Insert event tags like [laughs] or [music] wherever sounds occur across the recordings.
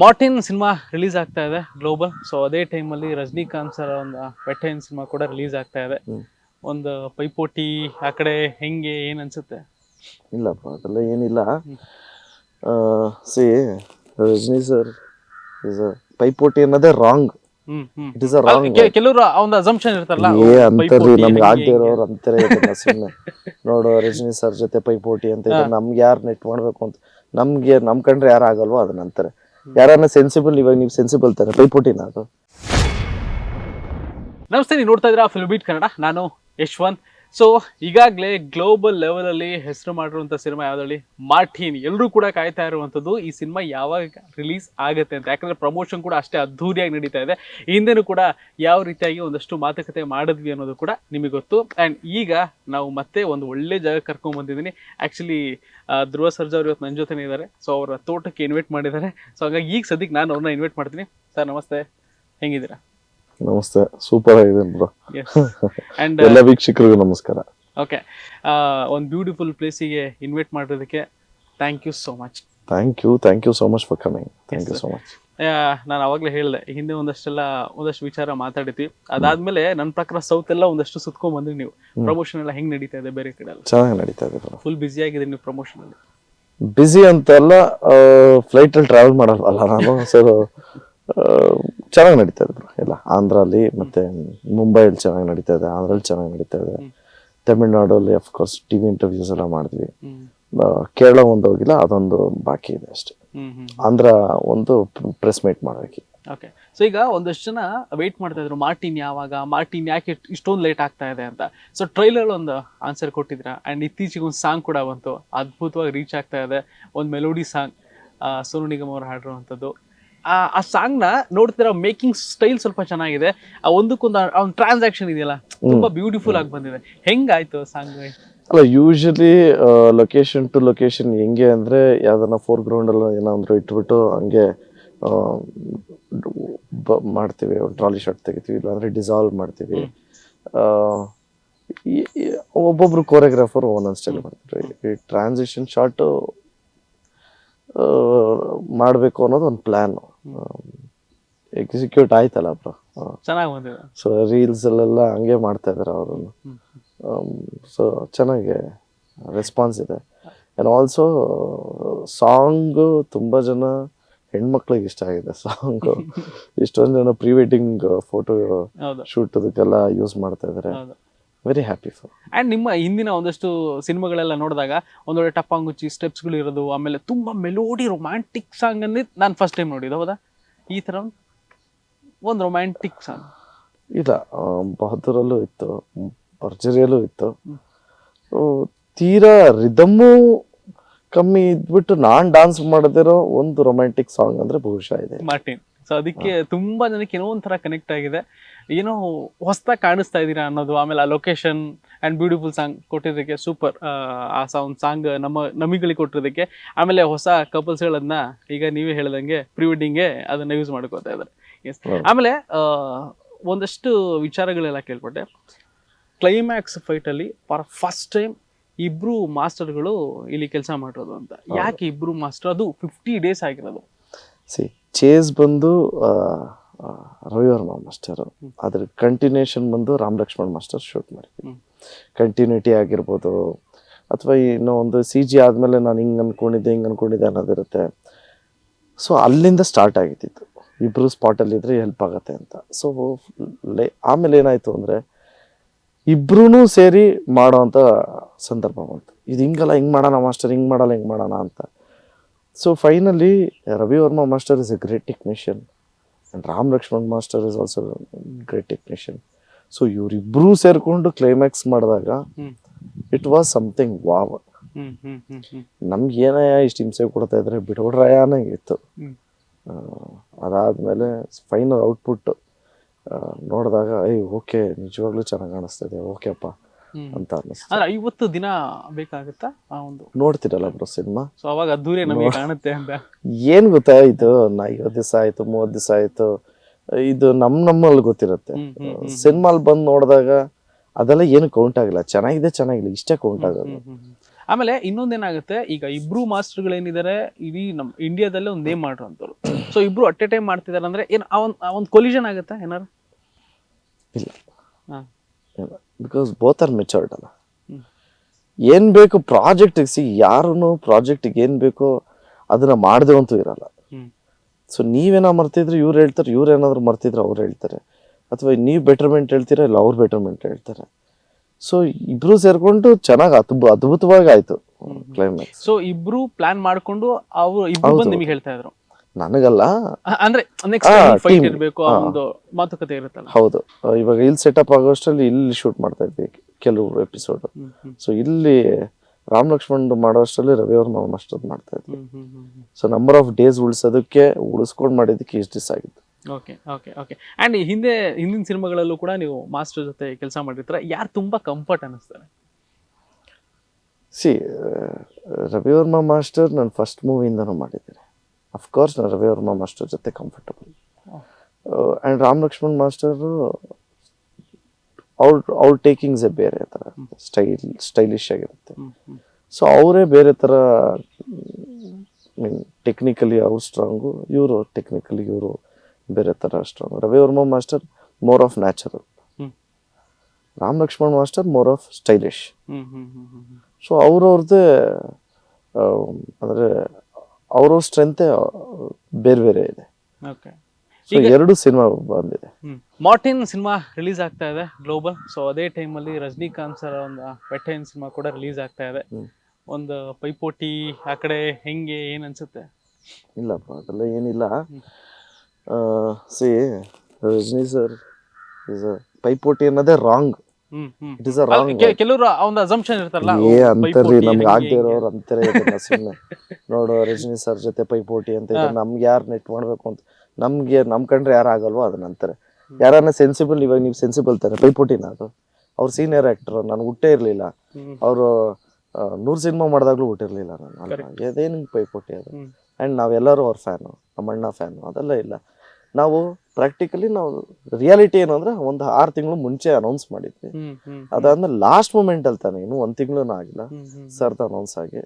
Martin ಸಿನಿಮಾ release ಆಗ್ತಾ ಇದೆ ಗ್ಲೋಬಲ್. ಸೊ ಅದೇ ಟೈಮಲ್ಲಿ ರಜನಿಕಾಂತ್ ಸರ್ ಒಂದು ವೆಟೈನ್ ಸಿನಿಮಾ ಕೂಡ ರಿಲೀಸ್ ಆಗ್ತಾ ಇದೆ. ಒಂದು ಪೈಪೋಟಿ ಆ ಕಡೆ ಹೆಂಗೆ ಏನ್ ಅನ್ಸುತ್ತೆ? ಇಲ್ಲಪ್ಪ ಅದೆಲ್ಲ ಏನಿಲ್ಲ. ಸಿ ರಜನಿ ಸರ್ ಇಸ್ ಪೈಪೋಟಿ ಅನ್ನೋದೇ wrong it is a wrong ಕೆಲವರು ಒಂದು ಅಸಂಪ್ಷನ್ ಇರ್ತಾರಲ್ಲ ಏ ಪೈಪೋಟಿ ನಮ್ಗೆ ಆಗದೆ ಇರೋರು ಅಂತಾರೆ ಸುಮ್ಮನೆ ನೋಡು ರಜನಿ ಸರ್ ಜೊತೆ ಪೈಪೋಟಿ ಅಂತ ನಮ್ಗೆ ಯಾರು ನೆಟ್ ಮಾಡ್ಬೇಕು ಅಂತ. ನಮ್ಗೆ ನಮ್ ಕಂಡ್ರೆ ಯಾರು ಆಗಲ್ವೋ ಅದನ್ನ ಅಂತಾರೆ. ಯಾರನ್ನ ಸೆನ್ಸಿಬಲ್ ಇವಾಗ ನೀವು ಸೆನ್ಸಿಬಲ್ ತರ ಪೈಪೋಟಿನ ಅದು. ನಮಸ್ತೆ, ನೀವು ನೋಡ್ತಾ ಇದ್ದೀರಾ ಬೀಟ್ ಕನ್ನಡ ನಾನು ಯಶ್ವಂತ್. ಸೊ ಈಗಾಗಲೇ ಗ್ಲೋಬಲ್ ಲೆವೆಲ್ ಅಲ್ಲಿ ಹೆಸರು ಮಾಡಿರುವಂಥ ಸಿನಿಮಾ ಯಾವುದಲ್ಲಿ ಮಾರ್ಟಿನ್ ಎಲ್ಲರೂ ಕೂಡ ಕಾಯ್ತಾ ಇರುವಂಥದ್ದು ಈ ಸಿನಿಮಾ ಯಾವಾಗ ರಿಲೀಸ್ ಆಗುತ್ತೆ ಅಂತ. ಯಾಕಂದ್ರೆ ಪ್ರಮೋಷನ್ ಕೂಡ ಅಷ್ಟೇ ಅದ್ಧೂರಿಯಾಗಿ ನಡೀತಾ ಇದೆ. ಹಿಂದೆನೂ ಕೂಡ ಯಾವ ರೀತಿಯಾಗಿ ಒಂದಷ್ಟು ಮಾತುಕತೆ ಮಾಡಿದ್ವಿ ಅನ್ನೋದು ಕೂಡ ನಿಮಗೆ ಗೊತ್ತು. ಆ್ಯಂಡ್ ಈಗ ನಾವು ಮತ್ತೆ ಒಂದು ಒಳ್ಳೆ ಜಾಗ ಕರ್ಕೊಂಡ್ ಬಂದಿದ್ದೀನಿ. ಆ್ಯಕ್ಚುಲಿ ಧ್ರುವ ಸರ್ಜಾ ಅವ್ರು ಇವತ್ತು ನನ್ನ ಜೊತೆನೇ ಇದ್ದಾರೆ. ಸೊ ಅವರ ತೋಟಕ್ಕೆ ಇನ್ವೈಟ್ ಮಾಡಿದ್ದಾರೆ. ಸೊ ಹಾಗಾಗಿ ಈಗ ಸದ್ಯಕ್ಕೆ ನಾನು ಅವ್ರನ್ನ ಇನ್ವೈಟ್ ಮಾಡ್ತೀನಿ. ಸರ್ ನಮಸ್ತೆ. ಹೆಂಗಿದ್ದೀರಾ? ನಮಸ್ತೆ. ಸೂಪರ್ ಆಗಿದೆ ಬ್ರೋ. ಆ್ಯಂಡ್ [laughs] ಎಲ್ಲ ವೀಕ್ಷಕರಿಗೂ ನಮಸ್ಕಾರ. ಓಕೆ ಒಂದು ಬ್ಯೂಟಿಫುಲ್ ಪ್ಲೇಸಿಗೆ ಇನ್ವೈಟ್ ಮಾಡೋದಕ್ಕೆ thank you so much thank you thank you so much for coming thank you so much ನಾನು ಅವಾಗಲೇ ಹೇಳಿದೆ ಹಿಂದೆ ಒಂದಷ್ಟೆಲ್ಲ ಒಂದಷ್ಟು ವಿಚಾರ ಮಾತಾಡಿದ್ವಿ. ಅದಾದ್ಮೇಲೆ ನನ್ನ ಪ್ರಕಾರ ಸೌತ್ ಎಲ್ಲ ಒಂದಷ್ಟು ಸುತ್ಕೊಂಡ್ ಬಂದ್ರಿ ನೀವು. ಪ್ರಮೋಷನ್ ಎಲ್ಲ ಹೆಂಗ್ ನಡೀತಾ ಇದೆ ಬೇರೆ ಕಡೆ ಚೆನ್ನಾಗಿ ನಡೀತಾ ಇದೆ ಫುಲ್ ಬ್ಯುಸಿ ಆಗಿದೆ ನೀವು ಪ್ರಮೋಷನ್ ಅಲ್ಲಿ. ಬ್ಯುಸಿ ಅಂತಲ್ಲ ಫ್ಲೈಟ್ ಅಲ್ಲಿ ಟ್ರಾವೆಲ್ ಮಾಡಲ್ವಲ್ಲ ನಾನು? ಸೊ ಚೆನ್ನಾಗಿ ನಡೀತಾ ಇದೆ ಎಲ್ಲ. ಆಂಧ್ರಲ್ಲಿ ಮತ್ತೆ ಮುಂಬೈಲಿ ಚೆನ್ನಾಗಿ ನಡೀತಾ ಇದೆ ಆಂಧ್ರಲ್ಲಿ ಚೆನ್ನಾಗಿ ನಡೀತಾ ಇದೆ. ತಮಿಳ್ನಾಡಲ್ಲಿ ಅಫ್ಕೋರ್ಸ್ ಟಿವಿ ಇಂಟರ್ವ್ಯೂಸ್ ಎಲ್ಲ ಮಾಡಿದ್ವಿ. ಕೇರಳ ಒಂದು ಹೋಗಿಲ್ಲ ಅದೊಂದು ಬಾಕಿ ಇದೆ ಅಷ್ಟೇ. ಆಂಧ್ರ ಒಂದು ಪ್ರೆಸ್ ಮೀಟ್ ಮಾಡಬೇಕು. ಓಕೆ ಸೊ ಈಗ ಒಂದಷ್ಟು ಜನ ವೇಟ್ ಮಾಡ್ತಾ ಇದ್ರು ಮಾರ್ಟಿನ್ ಯಾವಾಗ ಮಾರ್ಟಿನ್ ಯಾಕೆ ಇಷ್ಟೊಂದು ಲೇಟ್ ಆಗ್ತಾ ಇದೆ ಅಂತ. ಸೊ ಟ್ರೈಲರ್ ಒಂದು ಆನ್ಸರ್ ಕೊಟ್ಟಿದ್ರ? ಅಂಡ್ ಇತ್ತೀಚೆಗೆ ಒಂದು ಸಾಂಗ್ ಕೂಡ ಬಂತು. ಅದ್ಭುತವಾಗಿ ರೀಚ್ ಆಗ್ತಾ ಇದೆ. ಒಂದು ಮೆಲೋಡಿ ಸಾಂಗ್ ಸೋನು ನಿಗಮ್ ಅವ್ರು ಹಾಡಿರುವಂಥದ್ದು. ಆ ಆ ಸಾಂಗ್ನ ನೋಡ್ತಿರೋ ಮೇಕಿಂಗ್ ಸ್ಟೈಲ್ ಸ್ವಲ್ಪ ಚೆನ್ನಾಗಿದೆ. ಆ ಒಂದಕ್ಕೊಂದು ಅವ್ನ ಟ್ರಾನ್ಸಾಕ್ಷನ್ ಇದೆಯಲ್ಲ ತುಂಬಾ ಬ್ಯೂಟಿಫುಲ್ ಆಗಿ ಬಂದಿದೆ. ಹೆಂಗಾಯ್ತು ಸಾಂಗ್ ಅಲ್ಲ ಯೂಶಲಿ ಲೊಕೇಶನ್ ಟು ಲೊಕೇಶನ್ ಹೆಂಗೆ ಅಂದ್ರೆ ಯಾವ್ದನ್ನ ಫೋರ್ ಗ್ರೌಂಡ್ ಅಲ್ಲಿ ಏನಾದ್ರು ಇಟ್ಬಿಟ್ಟು ಹಂಗೆ ಬ- ಮಾಡ್ತೀವಿ. ಒಂದು ಟ್ರಾಲಿ ಶಾಟ್ ತೆಗಿತೀವಿ ಇಲ್ಲಾಂದ್ರೆ ಡಿಸಾಲ್ವ್ ಮಾಡ್ತೀವಿ. ಒಬ್ಬೊಬ್ರು ಕೋರಿಯೋಗ್ರಾಫರ್ ಒಂದೊಂದು ಸ್ಟೈಲ್ ಮಾಡ್ತಾರೆ ಈ ಟ್ರಾನ್ಸಿಷನ್ ಶಾಟ್ ಮಾಡಬೇಕು ಅನ್ನೋದು ಒಂದು ಪ್ಲ್ಯಾನ್ ಎಕ್ಸಿಕ್ಯೂಟ್ ಆಯ್ತಲ್ಲ ಬ್ರೋ. ಚೆನ್ನಾಗಿ ಬಂದಿದೆ. ಸೊ ರೀಲ್ಸ್ ಅಲ್ಲೆಲ್ಲ ಹಂಗೆ ಮಾಡ್ತಾ ಇದಾರೆ ಅವರನ್ನು. ಸೊ ಚೆನ್ನಾಗಿ ರೆಸ್ಪಾನ್ಸ್ ಇದೆ. ಆ್ಯಂಡ್ ಆಲ್ಸೋ ಸಾಂಗು ತುಂಬ ಜನ ಹೆಣ್ಮಕ್ಳಿಗೆ ಇಷ್ಟ ಆಗಿದೆ ಸಾಂಗು [laughs] ಇಷ್ಟೊಂದು ಜನ ಪ್ರೀ ವೆಡ್ಡಿಂಗ್ ಫೋಟೋ ಶೂಟ್ ಅದಕ್ಕೆಲ್ಲ ಯೂಸ್ ಮಾಡ್ತಾ ಇದ್ದಾರೆ ವೆರಿ ಹ್ಯಾಪಿ ಫಾರ್ ಆ್ಯಂಡ್ ನಿಮ್ಮ ಹಿಂದಿನ ಒಂದಷ್ಟು ಸಿನಿಮಾಗಳೆಲ್ಲ ನೋಡಿದಾಗ ಒಂದೊಳ್ಳೆ ಟಪ್ಪಾಂಗುಚ್ಚಿ ಸ್ಟೆಪ್ಸ್ಗಳು ಇರೋದು ಆಮೇಲೆ ತುಂಬ ಮೆಲೋಡಿ ರೊಮ್ಯಾಂಟಿಕ್ ಸಾಂಗ್ ಅನ್ನಿ ನಾನು ಫಸ್ಟ್ ಟೈಮ್ ನೋಡಿದ್ದು ಹೌದಾ? ಈ ಥರ ಒಂದು ರೊಮ್ಯಾಂಟಿಕ್ ಸಾಂಗ್ ಇಲ್ಲ ಬಹದ್ದೂರಲ್ಲೂ ಇತ್ತು ಭರ್ಜರಿಯಲ್ಲೂ ಇತ್ತು. ತೀರಾ ರಿದಮ್ಮು ಕಮ್ಮಿ ಇದ್ಬಿಟ್ಟು ನಾನು ಡಾನ್ಸ್ ಮಾಡದಿರೋ ಒಂದು ರೊಮ್ಯಾಂಟಿಕ್ ಸಾಂಗ್ ಅಂದರೆ ಬಹುಶಃ ಇದೆ. ಮಾರ್ಟಿನ್ ಸೊ ಅದಕ್ಕೆ ತುಂಬಾ ಜನಕ್ಕೆ ಏನೋ ಒಂಥರ ಕನೆಕ್ಟ್ ಆಗಿದೆ. ಏನೋ ಹೊಸ್ದಾಗಿ ಕಾಣಿಸ್ತಾ ಇದ್ದೀರಾ ಅನ್ನೋದು ಆಮೇಲೆ ಆ ಲೊಕೇಶನ್ ಆ್ಯಂಡ್ ಬ್ಯೂಟಿಫುಲ್ ಸಾಂಗ್ ಕೊಟ್ಟಿದ್ದಕ್ಕೆ ಸೂಪರ್ ಆ ಒಂದು ಸಾಂಗ್ ನಮ್ಮ ನಮಿಗಳಿಗೆ ಕೊಟ್ಟಿದ್ದಕ್ಕೆ. ಆಮೇಲೆ ಹೊಸ ಕಪಲ್ಸ್ಗಳನ್ನ ಈಗ ನೀವೇ ಹೇಳ್ದಂಗೆ ಪ್ರೀ ವೆಡ್ಡಿಂಗ್ಗೆ ಅದನ್ನ ಯೂಸ್ ಮಾಡ್ಕೋತಾ ಇದ್ದಾರೆ. ಎಸ್ ಆಮೇಲೆ ಒಂದಷ್ಟು ವಿಚಾರಗಳೆಲ್ಲ ಕೇಳ್ಕೊಟ್ಟೆ ಕ್ಲೈಮ್ಯಾಕ್ಸ್ ಫೈಟಲ್ಲಿ ಫಾರ್ ಫಸ್ಟ್ ಟೈಮ್ ಇಬ್ರು ಮಾಸ್ಟರ್ಗಳು ಇಲ್ಲಿ ಕೆಲಸ ಮಾಡಿರೋದು ಅಂತ. ಯಾಕೆ ಇಬ್ರು ಮಾಸ್ಟರ್ ಅದು ಫಿಫ್ಟಿ ಡೇಸ್ ಆಗಿರೋದು. ಸಿ ಚೇಸ್ ಬಂದು ರವಿವರ್ಮ ಮಾಸ್ಟರ್ ಅದ್ರ ಕಂಟಿನ್ಯೂಷನ್ ಬಂದು ರಾಮ್ ಲಕ್ಷ್ಮಣ್ ಮಾಸ್ಟರ್ ಶೂಟ್ ಮಾಡಿದ್ವಿ. ಕಂಟಿನ್ಯೂಟಿ ಆಗಿರ್ಬೋದು. ಅಥವಾ ಇನ್ನೂ ಒಂದು ಸಿ ಜಿ ಆದಮೇಲೆ ನಾನು ಹಿಂಗೆ ಅಂದ್ಕೊಂಡಿದ್ದೆ ಹಿಂಗೆ ಅಂದ್ಕೊಂಡಿದ್ದೆ ಅನ್ನೋದಿರುತ್ತೆ. ಸೊ ಅಲ್ಲಿಂದ ಸ್ಟಾರ್ಟ್ ಆಗಿದ್ದಿತ್ತು. ಇಬ್ಬರು ಸ್ಪಾಟಲ್ಲಿ ಇದ್ರೆ ಹೆಲ್ಪ್ ಆಗುತ್ತೆ ಅಂತ. ಸೊ ಆಮೇಲೆ ಏನಾಯಿತು ಅಂದರೆ ಇಬ್ರು ಸೇರಿ ಮಾಡೋ ಅಂಥ ಸಂದರ್ಭ ಬಂತು. ಇದು ಹಿಂಗಲ್ಲ ಹಿಂಗೆ ಮಾಡೋಣ ಮಾಸ್ಟರ್ ಹಿಂಗೆ ಮಾಡಲ್ಲ ಹಿಂಗೆ ಮಾಡೋಣ ಅಂತ. So finally Ravi Varma master is a great technician and Ram Lakshman master is also great technician so ಇವರಿಬ್ಬರೂ ಸೇರಿಕೊಂಡು ಕ್ಲೈಮ್ಯಾಕ್ಸ್ ಮಾಡಿದಾಗ ಇಟ್ ವಾಸ್ ಸಮಥಿಂಗ್ ವಾವ್ ನಮ್ಗೆ ಏನಯ್ಯ ಇಷ್ಟು ಹಿಂಸೆ ಕೊಡ್ತಾ ಇದ್ರೆ ಬಿಡೋಡ್ರಯ್ಯ ಅನ್ನಂಗಿತ್ತು ಅದಾದ್ಮೇಲೆ ಫೈನಲ್ ಔಟ್ಪುಟ್ ನೋಡಿದಾಗ ಐ ಓಕೆ ನಿಜವಾಗ್ಲೂ ಚೆನ್ನಾಗಿ ಕಾಣಿಸ್ತಾ ಇದೆ. ಓಕೆಪ್ಪ ಹ್ಮ್. ಅಂತ ಅನ್ನಿಸ್ತು. ಐವತ್ತು ದಿನ ಬೇಕಾಗುತ್ತಾ? ಆ ಒಂದು ನೋಡ್ತಿರಲ್ಲ ಬ್ರೋ ಸಿನಿಮಾ? ಸೊ ಅವಾಗ ಅದ್ದೂರಿ ನಮಗೆ ಕಾಣುತ್ತೆ ಅಂತ. ಏನ್ ಗೊತ್ತಾ ಇದು? ನಾ ಐವತ್ತು ದಿವಸ ಆಯ್ತು ಮೂವತ್ತು ದಿವಸ ಆಯ್ತು. ಇದು ನಮ್ ನಮ್ಮಲ್ಲಿ ಗೊತ್ತಿರುತ್ತೆ. ಸಿನಿಮಾಲ್ ಬಂದು ನೋಡಿದಾಗ ಅದೆಲ್ಲ ಏನು ಕೌಂಟ್ ಆಗಿಲ್ಲ. ಚೆನ್ನಾಗಿದೆ ಚೆನ್ನಾಗಿಲ್ಲ. ಇಷ್ಟೇ ಕೌಂಟ್ ಆಗೋದು. ಆಮೇಲೆ ಇನ್ನೊಂದೇನಾಗುತ್ತೆ ಈಗ ಇಬ್ರು ಮಾಸ್ಟರ್ಗಳೇನಿದ್ದಾರೆ ಇಡೀ ನಮ್ಮ ಇಂಡಿಯಾದಲ್ಲೇ ಒಂದು ನೇಮ್ ಮಾಡಿರೋಂಥವ್ರು ಸೊ ಇಬ್ರು ಅಟ್ ಎ ಟೈಮ್ ಮಾಡ್ತಿದ್ದಾರೆ ಅಂದ್ರೆ ಏನು ಆ ಒಂದು ಕೊಲಿಷನ್ ಆಗುತ್ತಾ ಏನಾರು? ಇಲ್ಲ. ಹಾಂ. ಬಿಕಾಸ್ ಬೋತ್ ಆರ್ ಮೆಚರ್ಡ್ ಅಲ್ಲ? ಏನು ಬೇಕು ಪ್ರಾಜೆಕ್ಟಿಗೆ ಸಿ ಯಾರೂ ಪ್ರಾಜೆಕ್ಟಿಗೆ ಏನು ಬೇಕೋ ಅದನ್ನು ಮಾಡದೆ ಅಂತೂ ಇರಲ್ಲ. ಸೊ ನೀವೇನೋ ಮರ್ತಿದ್ರೆ ಇವ್ರು ಹೇಳ್ತಾರೆ ಇವ್ರು ಏನಾದ್ರು ಮರ್ತಿದ್ರೆ ಅವ್ರು ಹೇಳ್ತಾರೆ. ಅಥವಾ ನೀವು ಬೆಟರ್ಮೆಂಟ್ ಹೇಳ್ತೀರಾ ಇಲ್ಲ ಅವ್ರು ಬೆಟರ್ಮೆಂಟ್ ಹೇಳ್ತಾರೆ. ಸೊ ಇಬ್ರು ಸೇರ್ಕೊಂಡು ಚೆನ್ನಾಗಿ ಅದ್ಭು ಅದ್ಭುತವಾಗಿ ಆಯ್ತು ಕ್ಲೈಮ್ಯಾಕ್ಸ್ ಸೊ ಇಬ್ರು ಪ್ಲಾನ್ ಮಾಡ್ಕೊಂಡು ಅವರು ಇಬ್ಬರು. ನಿಮಗೆ ಹೇಳ್ತಾ ಇದ್ರು. ನನಗಲ್ಲ. ಅಂದ್ರೆ ನೆಕ್ಸ್ಟ್ ಫೈಟ್ ಇರಬೇಕು ಒಂದು ಮಾತುಕತೆ ಇರುತ್ತಲ್ಲ. ಹೌದು. ಇವಾಗ ಇಲ್ಲಿ ಸೆಟಪ್ ಆಗೋಷ್ಟರಲ್ಲಿ ಇಲ್ಲಿ ಶೂಟ್ ಮಾಡ್ತಾ ಇದ್ವಿ ಕೆಲವು ಎಪಿಸೋಡ್ ಸೊ ಇಲ್ಲಿ ರಾಮ್ ಲಕ್ಷ್ಮಣ್ ಮಾಡೋಷ್ಟರಲ್ಲಿ ರವಿ ಅವ್ರ ನಾವು ಅಷ್ಟೊಂದು ಮಾಡ್ತಾ ಇದ್ವಿ ಸೊ ನಂಬರ್ ಆಫ್ ಡೇಸ್ ಉಳಿಸೋದಕ್ಕೆ ಉಳಿಸ್ಕೊಂಡು ಮಾಡಿದ್ದಕ್ಕೆ ಇಷ್ಟು ದಿವಸ ಆಗಿತ್ತು. ಓಕೆ ಓಕೆ ಓಕೆ ಆ್ಯಂಡ್ ಹಿಂದೆ ಹಿಂದಿನ ಸಿನಿಮಾಗಳಲ್ಲೂ ಕೂಡ ನೀವು ಮಾಸ್ಟರ್ ಜೊತೆ ಕೆಲಸ ಮಾಡಿರ್ತೀರ. ಯಾರು ತುಂಬಾ ಕಂಫರ್ಟ್ ಅನ್ನಿಸ್ತಾರೆ? ಸಿ ರವಿವರ್ಮ ಮಾಸ್ಟರ್ ನಾನು ಫಸ್ಟ್ ಮೂವಿಯಿಂದನೂ ಮಾಡಿದ್ದೇನೆ ಅಫ್ಕೋರ್ಸ್ ನಾನು ರವಿವರ್ಮ ಮಾಸ್ಟರ್ ಜೊತೆ comfortable and Ram Lakshman master ಅವ್ರ ಅವ್ರ ಟೇಕಿಂಗ್ಸೇ ಬೇರೆ ಥರ ಸ್ಟೈಲ್ ಸ್ಟೈಲಿಶ್ ಆಗಿರುತ್ತೆ. ಸೊ ಅವರೇ ಬೇರೆ ಥರ ಮೀನ್ ಟೆಕ್ನಿಕಲಿ ಅವ್ರು ಸ್ಟ್ರಾಂಗು ಇವರು ಟೆಕ್ನಿಕಲಿ ಇವರು ಬೇರೆ ಥರ strong Ravivarma master more of natural Ram Lakshman master more of stylish so ಅವ್ರವ್ರದ್ದೇ ಅಂದರೆ ಅವ್ರವ್ರ ಸ್ಟ್ರೆಂತೆ ಬೇರೆ ಬೇರೆ ಇದೆ. ಓಕೆ ಸೊ ಎರಡು ಸಿನಿಮಾ ಬಂದಿದೆ. ಮಾರ್ಟಿನ್ ಸಿನಿಮಾ ರಿಲೀಸ್ ಆಗ್ತಾ ಇದೆ ಗ್ಲೋಬಲ್ ಸೊ ಅದೇ ಟೈಮಲ್ಲಿ ರಜನಿಕಾಂತ್ ಸರ್ ಒಂದು ಪೆಟ್ಟೈನ್ ಸಿನಿಮಾ ಕೂಡ ರಿಲೀಸ್ ಆಗ್ತಾ ಇದೆ. ಒಂದು ಪೈಪೋಟಿ ಆ ಕಡೆ ಹೆಂಗೆ ಏನ್ ಅನ್ಸುತ್ತೆ? ಇಲ್ಲಪ್ಪ ಅದೆಲ್ಲ ಏನಿಲ್ಲ. ಸಿ ರಜನಿ ಸರ್ ಪೈಪೋಟಿ ಅನ್ನೋದೇ wrong it is a wrong ಕೆಲವರು ಒಂದು ಅಸಂಪ್ಷನ್ ಇರ್ತಾರಲ್ಲ ಏ ಅಂತಾರ್ರಿ ನಮ್ಗೆ ಆಗದೆ ಇರೋರು ಅಂತಾರೆ ಸುಮ್ಮನೆ [laughs] ನೋಡು ರಜನಿ ಸರ್ ಜೊತೆ ಪೈಪೋಟಿ ಅಂತ ಇದ್ರೆ ನಮ್ಗೆ ಯಾರು ನೆಟ್ ಮಾಡ್ಬೇಕು ಅಂತ ನಮ್ಗೆ ನಮ್ ಕಂಡ್ರೆ ಯಾರು ಆಗಲ್ವೋ ಅದನ್ನ ಅಂತಾರೆ. ಯಾರನ್ನ ಸೆನ್ಸಿಬಲ್ ಇವಾಗ ನೀವು ಸೆನ್ಸಿಬಲ್ ತಾನೆ ಪೈಪೋಟಿನ ಅದು. ಅವ್ರ ಸೀನಿಯರ್ ಆಕ್ಟರ್ ನನ್ಗೆ ಹುಟ್ಟೇ ಇರ್ಲಿಲ್ಲ. ಅವರು ನೂರು ಸಿನಿಮಾ ಮಾಡಿದಾಗ್ಲೂ ಹುಟ್ಟಿರ್ಲಿಲ್ಲ ನಾನು ಅದೇನು ಪೈಪೋಟಿ ಅದು? ಅಂಡ್ ಆ್ಯಂಡ್ ನಾವೆಲ್ಲರೂ ಅವ್ರ ಫ್ಯಾನು ನಮ್ಮ ಅಣ್ಣ ಫ್ಯಾನು ಅದೆಲ್ಲ ಇಲ್ಲ. ನಾವು ಪ್ರಾಕ್ಟಿಕಲಿ ನಾವು ರಿಯಾಲಿಟಿ ಏನಂದ್ರೆ ಅಂದ್ರೆ ಒಂದು ಆರು ತಿಂಗಳು ಮುಂಚೆ ಅನೌನ್ಸ್ ಮಾಡಿದ್ವಿ. ಅದಾದ್ಮೇಲೆ ಲಾಸ್ಟ್ ಮೂಮೆಂಟ್ ಅಲ್ಲಿ ತಾನೆ ಇನ್ನು ಒಂದ್ ತಿಂಗಳು ಆಗಿಲ್ಲ. ಸರ್ದ ಅನೌನ್ಸ್ ಆಗಿ.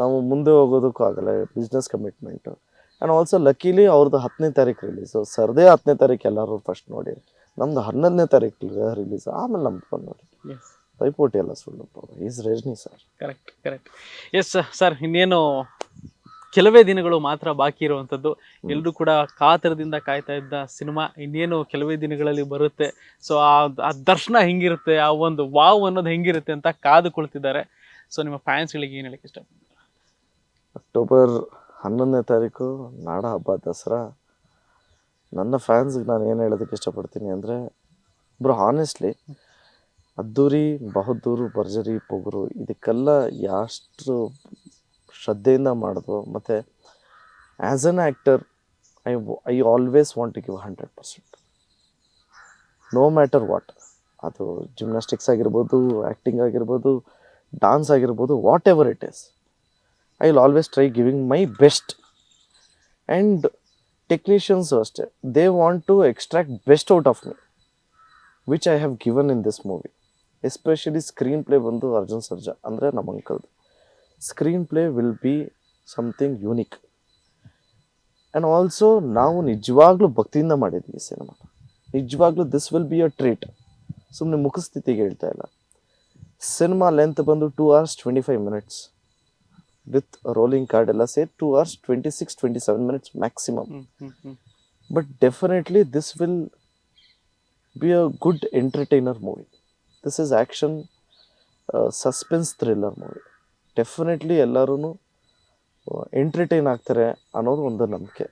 ನಾವು ಮುಂದೆ ಹೋಗೋದಕ್ಕೂ ಆಗಲ್ಲ business commitment and also luckily ಅವ್ರದ್ದು ಹತ್ತನೇ ತಾರೀಕು ರಿಲೀಸ್ ಸರ್ದೇ ಹತ್ತನೇ ತಾರೀಕು ಎಲ್ಲರೂ ಫಸ್ಟ್ ನೋಡಿ. ನಮ್ದು ಹನ್ನೊಂದನೇ ತಾರೀಕು ರಿಲೀಸ್ ಆಮೇಲೆ ನಮ್ದು ಬಂದು ನೋಡಿ. ಪೈಪೋಟಿ ಎಲ್ಲ ಸುಳ್ಳು is Rajini sir correct correct yes sir ಇನ್ನೇನು ಕೆಲವೇ ದಿನಗಳು ಮಾತ್ರ ಬಾಕಿ ಇರುವಂಥದ್ದು. ಎಲ್ಲರೂ ಕೂಡ ಕಾತರದಿಂದ ಕಾಯ್ತಾ ಇದ್ದ ಸಿನಿಮಾ ಇನ್ನೇನು ಕೆಲವೇ ದಿನಗಳಲ್ಲಿ ಬರುತ್ತೆ. ಸೊ ಆ ದರ್ಶನ ಹೆಂಗಿರುತ್ತೆ ಆ ಒಂದು ವಾವ್ ಅನ್ನೋದು ಹೆಂಗಿರುತ್ತೆ ಅಂತ ಕಾದು ಕುಳಿತಿದ್ದಾರೆ. ಸೊ ನಿಮ್ಮ ಫ್ಯಾನ್ಸ್ಗಳಿಗೆ ಏನು ಹೇಳಕ್ಕೆ ಇಷ್ಟ ಅಕ್ಟೋಬರ್ ಹನ್ನೊಂದನೇ ತಾರೀಕು ನಾಡ ಹಬ್ಬ ದಸರಾ. ನನ್ನ ಫ್ಯಾನ್ಸ್ಗೆ ನಾನು ಏನು ಹೇಳೋದಕ್ಕೆ ಇಷ್ಟಪಡ್ತೀನಿ ಅಂದರೆ ಬ್ರೋ ಹಾನೆಸ್ಟ್ಲಿ ಅದ್ದೂರಿ ಬಹದ್ದೂರು ಭರ್ಜರಿ ಪೊಗರು ಇದಕ್ಕೆಲ್ಲ ಎಷ್ಟು ಶ್ರದ್ಧೆಯಿಂದ ಮಾಡೋದು, ಮತ್ತು as an actor I I always want to give hundred percent no matter what ಅದು ಜಿಮ್ನಾಸ್ಟಿಕ್ಸ್ ಆಗಿರ್ಬೋದು ಆ್ಯಕ್ಟಿಂಗ್ ಆಗಿರ್ಬೋದು ಡಾನ್ಸ್ ಆಗಿರ್ಬೋದು whatever it is I will always try giving my best and technicians ಅಷ್ಟೇ they want to extract best out of me which I have given in this movie especially screen play ಬಂದು ಅರ್ಜುನ್ ಸರ್ಜಾ, ಅಂದರೆ ನಮ್ಮ ಅಂಕಲ್ದು screen play will be something unique and also ನಾವು ನಿಜವಾಗ್ಲೂ ಭಕ್ತಿಯಿಂದ ಮಾಡಿದ್ವಿ cinema ನಿಜವಾಗ್ಲೂ this will be a treat ಸುಮ್ಮನೆ ಮುಖಸ್ಥಿತಿಗೆ ಹೇಳ್ತಾ ಇಲ್ಲ. ಸಿನಿಮಾ ಲೆಂತ್ ಬಂದು two hours twenty five minutes with rolling card ಎಲ್ಲ ಸೇರಿ two hours twenty six twenty seven minutes maximum but definitely this will be a good entertainer movie this is action suspense thriller movie definitely ಎಲ್ಲರೂ entertain ಆಗ್ತಾರೆ ಅನ್ನೋದು ಒಂದು ನಂಬಿಕೆ.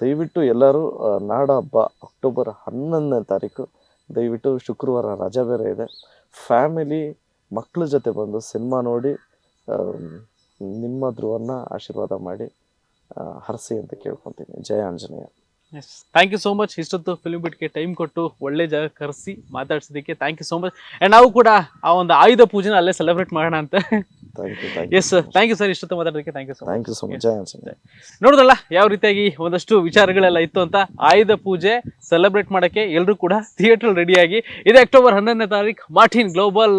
ದಯವಿಟ್ಟು ಎಲ್ಲರೂ ನಾಡ ಹಬ್ಬ ಅಕ್ಟೋಬರ್ ಹನ್ನೊಂದನೇ ತಾರೀಕು, ದಯವಿಟ್ಟು ಶುಕ್ರವಾರ ರಜಾ ಬೇರೆ ಇದೆ. ಫ್ಯಾಮಿಲಿ ಮಕ್ಕಳ ಜೊತೆ ಬಂದು ಸಿನಿಮಾ ನೋಡಿ ನಿಮ್ಮ ಧ್ರುವನ್ನ ಆಶೀರ್ವಾದ ಮಾಡಿ ಹರಸಿ ಅಂತ ಕೇಳ್ಕೊತೀನಿ. Jaya Anjaneya. Yes thank you so much ಇಷ್ಟೊತ್ತು ಫಿಲ್ಮ್ ಬಿಟ್ಗೆ ಟೈಮ್ ಕೊಟ್ಟು ಒಳ್ಳೆ ಜಾಗ ಕರೆಸಿ ಮಾತಾಡ್ಸೋದಕ್ಕೆ thank you so much and ನಾವು ಕೂಡ ಆ ಒಂದು ಆಯುಧ ಪೂಜೆನ ಅಲ್ಲೇ ಸೆಲೆಬ್ರೇಟ್ ಮಾಡೋಣ ಅಂತ. ಎಸ್ ಥ್ಯಾಂಕ್ ಯು ಸರ್ ಇಷ್ಟೊತ್ತು ಮಾತಾಡೋದಕ್ಕೆ thank you sir thank you so much ನೋಡಿದ್ರಲ್ಲ ಯಾವ ರೀತಿಯಾಗಿ ಒಂದಷ್ಟು ವಿಚಾರಗಳೆಲ್ಲ ಇತ್ತು ಅಂತ ಆಯುಧ ಪೂಜೆ ಸೆಲೆಬ್ರೇಟ್ ಮಾಡೋಕ್ಕೆ ಎಲ್ಲರೂ ಕೂಡ ಥಿಯೇಟರ್ ರೆಡಿಯಾಗಿ ಇದೇ ಅಕ್ಟೋಬರ್ ಹನ್ನೊಂದನೇ ತಾರೀಕು ಮಾರ್ಟಿನ್ ಗ್ಲೋಬಲ್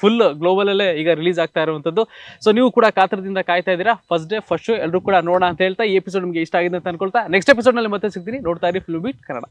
ಫುಲ್ ಗ್ಲೋಬಲಲ್ಲೇ ಈಗ ರಿಲೀಸ್ ಆಗ್ತಾ ಇರುವಂಥದ್ದು. ಸೊ ನೀವು ಕೂಡ ಕಾತರದಿಂದ ಕಾಯ್ತಾ ಇದ್ದೀರಾ? ಫಸ್ಟ್ ಡೇ ಫಸ್ಟ್ ಶೋ ಎಲ್ಲರೂ ಕೂಡ ನೋಡೋಣ ಅಂತ ಹೇಳ್ತಾ ಈ ಎಪಿಸೋಡ್ ನಿಮಗೆ ಇಷ್ಟ ಆಗಿದೆ ಅಂತ ಅನ್ಕೊಳ್ತಾ. ನೆಕ್ಸ್ಟ್ ಎಪಿಸೋಡ್ನಲ್ಲಿ ಮತ್ತೆ ಸಿಗ್ತೀನಿ. ನೋಡ್ತಾ ಇರಿ ಫಿಲ್ಮ್ ಬೀಟ್ ಕನ್ನಡ